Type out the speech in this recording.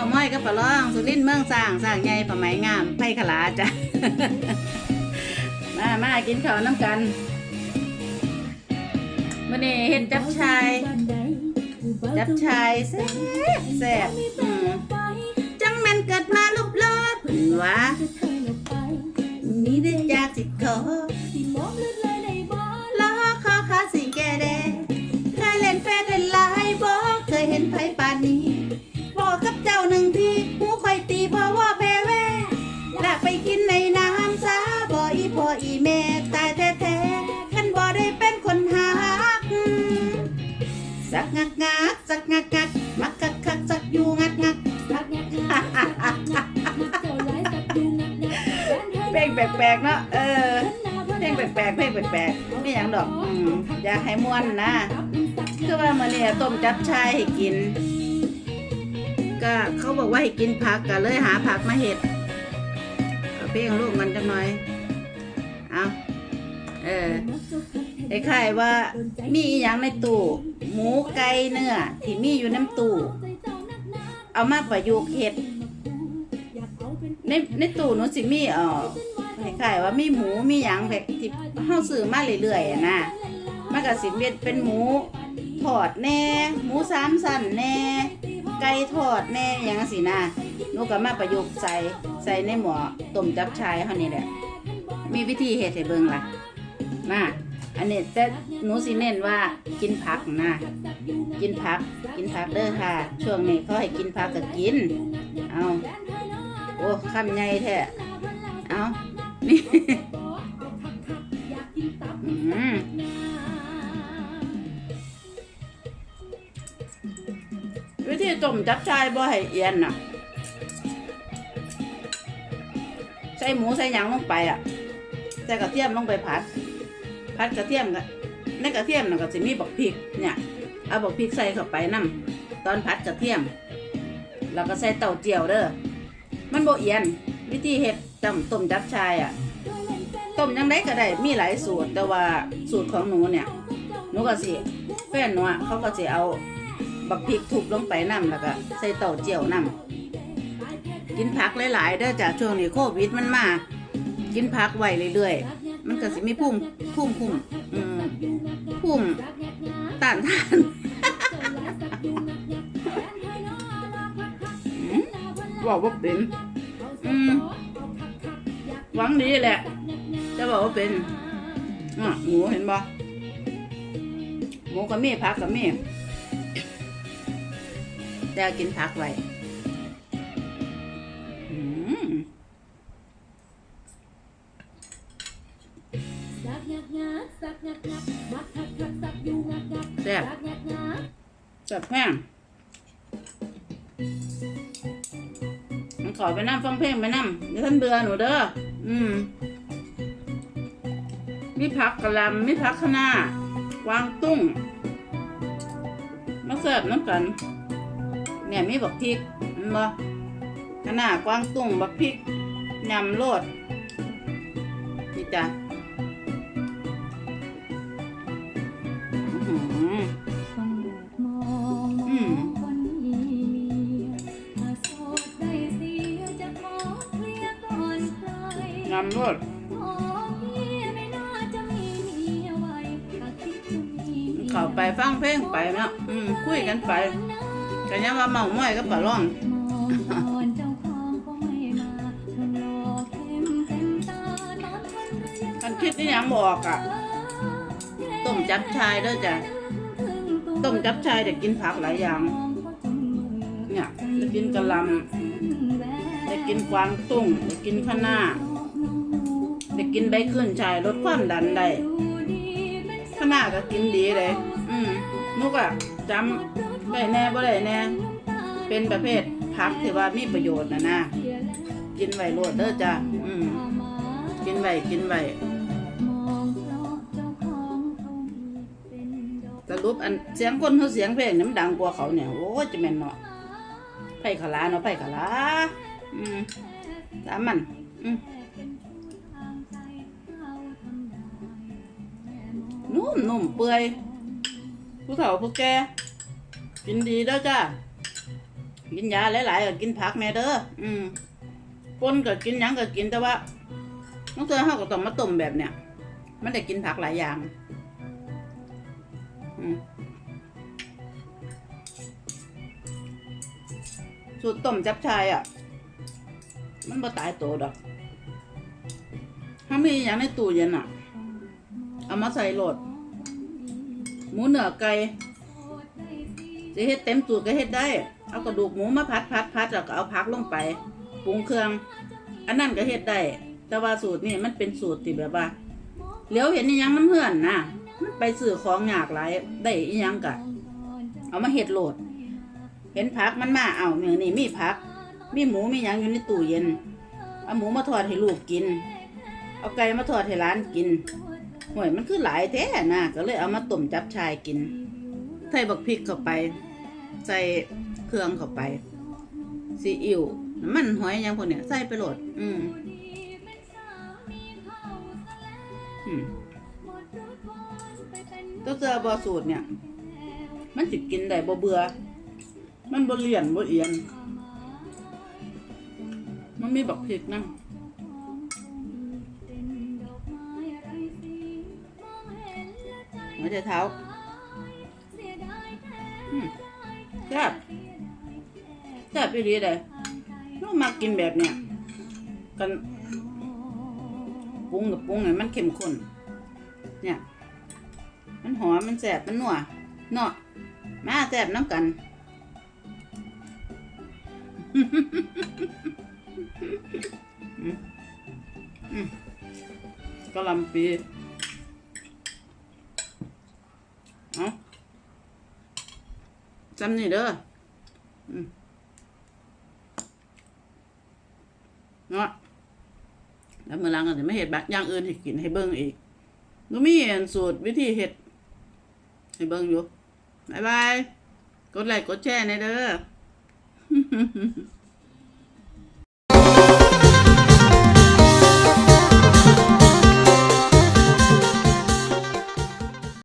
อยกับปลาล่อง สุรินทร์เมืองสร้างสร้างใหญ่ผ้าไหมงามไผ่ขลาจ้ะ มามากินข้าวน้ำกันมื่อนี้เห็นจับชาย จับชายแซ่บแซ่บอืมจังแม่นเกิดมาลุบลอดผืนวะมีได้จากสิขอ ปลกๆ เนาะเออเพลงแปลกๆเพลงแปลกๆไม่อย่างดอกอืมอยากให้ม่วนนะคือว่ามื้อนี้ต้มจับชายให้กิน ก็เขาบอกว่าให้กินผักก็เลยหาผักมาเห็ดเอาเพลงลูกมันจังหน่อยเอาเออไอ้ไข่ว่ามีอหย่างในตู้หมูไก่เนื้อที่มีอยู่ในตู้เอามาประยุกต์เฮ็ดในในตู้หนูสิมีเอ่อ ไอ้ไข่ว่ามีหมูมีหยังแบบที่เฮาซื้อมาเรื่อยๆอะนะมันก็สิเป็นเป็นหมูทอดแน่ หมูสามสั้นแน่ ไก่ทอดแน่อหยังสินะหนูก็มาประยุกต์ใส่ใส่ในหม้อต้มจับชายเฮานี่แหละ มีวิธีเฮ็ดให้เบิ่งล่ะมาอันนี้แต่หนูสิเน้นว่ากินผักนะ กินผัก กินผักเด้อค่ะ ช่วงนี้เขาให้กินผักก็กิน เอาโอ้คำใหญ่แท้เอา นี่วิธีต้มจับชายบ่ให้เอียนน่ะ ใส่หมูใส่หยังลงไปอะ ใส่กระเทียมลงไปผัด ผัดกระเทียมก็ในกระเทียมน่ะก็จะมีบักพริกเนี่ย เอาบักพริกใส่เข้าไปนํตอนผัดกระเทียม แล้วก็ใส่เต้าเจี้ยวเด้อ มันบ่เอียน วิธีเฮ็ดต้มต้มจับชายอะ ต้มยังไงก็ได้มีหลายสูตร แต่ว่าสูตรของหนูเนี่ยหนูก็สิแฟนหนูอะเขาก็สิเอาบักพริกทุบลงไปนํแล้วก็ใส่เต้าเจี้ยวนํกินผักหลายๆเด้อจากช่วงนี้โควิดมันมา กินผักไว้เรื่อยๆ มันก็สิมีพุ่มพุ่มพุ่มอืมพุ่มต้านทานอืมบอกว่าเป็นอืมหวังดีแหละ จะบอกว่าเป็นหมูเห็นบ่หมูกับมีผักกับมีแต่กินผักไว้อืมแซ่บแซ่บแห้งมันขอไปนั่งฟังเพลงไปนั่งเดี๋ยวท่านเบื่อหนูเด้ออืม มีผักกะหล่ำมีผักคะน้ากวางตุ้งมาเสิร์ฟน้ำกัน เนี่ยมีบักพริกเห็นบ่คะน้ากวางตุ้งบักพริกยำโลดนี่จ้ะอื้อหืออืมยำโลด เข้าไปฟังเพลงไปเนาะอืมคุยกันไปกันยังว่าเมาม้อยก็ปลาล่องคันคิดนี่ยังบอกอะต้มจับชายเด้อจ้ะต้มจับชายเด็กกินผักหลายอย่าง เนี่ยจะกินกะหล่ำจะกินกวางตุ้งจะกินคะน้าจะกินใบขึ้นชายลดความดันได้ คะน้าก็กินดีเลย อืมนุกอะจำได้แน่บ่ได้แน่ เป็นประเภทผักที่ว่ามีประโยชน์นะนะกินไว้โลดเด้อจ้ะอืมกินไว้กินไว้สรุปอันเสียงคนเขาเสียงเพลงน้ำดังกว่าเขาเนี่ยโอ้ยจะแม่นเนาะไผ่ขลาเนาะไผ่ขลาอืมตามมัน อืม นุ่มนุ่มเปื่อยผู้เฒ่าผู้แก่กินดีเด้อจ้ากินยาหลายๆก็กินผักแม่เด้ออืมปนก็กินหยังก็กินแต่ว่าน้องเธอเฮาก็ต้องมาต้มแบบเนี้ยมันได้กินผักหลายอย่างสูตรต้มจับชายอะ มันบ่ตายโตดอกถ้ามีอย่างในตู้เย็นอะ เอามาใส่โหลด หมูเนื้อไก่จะเฮ็ดเต็มสูตรก็เฮ็ดได้ เอากระดูกหมูมาพัดพัดพัดแล้วก็เอาผักลงไปปรุงเครื่อง อันนั้นก็เฮ็ดได้ แต่ว่าสูตรนี่มันเป็นสูตรที่แบบว่าเลี้ยวเห็นยังมันเหื่อนนะมันไปซื้อของอยากหลายได้ยังกะเอามาเฮ็ดโหลด เห็นผักมันมาเอาเนี่ยนี่มีผัก มีหมูมียังอยู่ในตู้เย็น เอาหมูมาทอดให้ลูกกิน เอาไก่มาทอดให้ร้านกิน ห่วยมันคือหลายแท้นะก็เลยเอามาต้มจับชายกิน ใส่บักพริกเข้าไป ใส่เครื่องเข้าไปซีอิ๊วน้ำมันหอยหยังพวกเนี้ยใส่ไปโหลดอืมอืมตัวเจอบอสูตรเนี่ย มันสิกินได้บ่เบื่อ มันบ่เลี่ยนบ่เอียน มันมีบักพริกนะ หัวใจเท้าแซ่บแซ่บไปดีเลยน้องมากินแบบเนี้ยกันปรุงกับปรุงให้มันเข้มข้น เนี่ย มันหอม มันแซ่บมันนัวเนาะมาแซ่บน้ำกันอืมอืมกะลำปี เอาจำนี่เด้ออืมเนาะแล้วเมื่อลังก็จะไม่เห็ดแบบอย่างอื่นให้กินให้เบิ่งอีกก็มีอันสูตรวิธีเห็ด ให้เบิ่งอยู่บายบาย กดไลค์กดแชร์ในเด้อ